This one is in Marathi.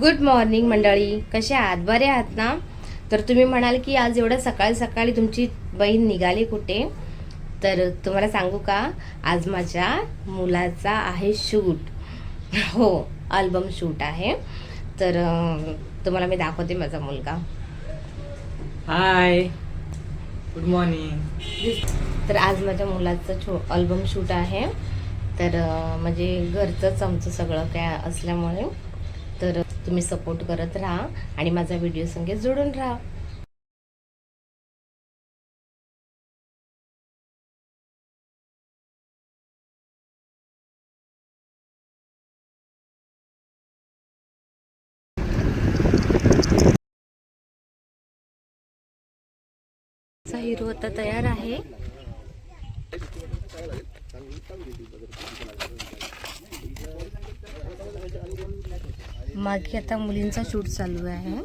गुड मॉर्निंग मंडळी. कसे आहात? बरे आहात ना? तर तुम्ही म्हणाल की आज एवढं सकाळी सकाळी तुमची बहीण निघाली कुठे? तर तुम्हाला सांगू का? आज माझ्या मुलाचा आहे शूट. हो अल्बम शूट आहे. तर तुम्हाला मी दाखवते माझा मुलगा. हाय गुड मॉर्निंग तर आज माझ्या मुलाचं छो अल्बम शूट आहे. तर म्हणजे घरचंच आमचं सगळं काय असल्यामुळे तर तुम्ही सपोर्ट करत राहा आणि माझा व्हिडिओ संगे जोडून राहा. चा हिरो आता तयार आहे. मागे आता मुलींचा शूट चालू आहे.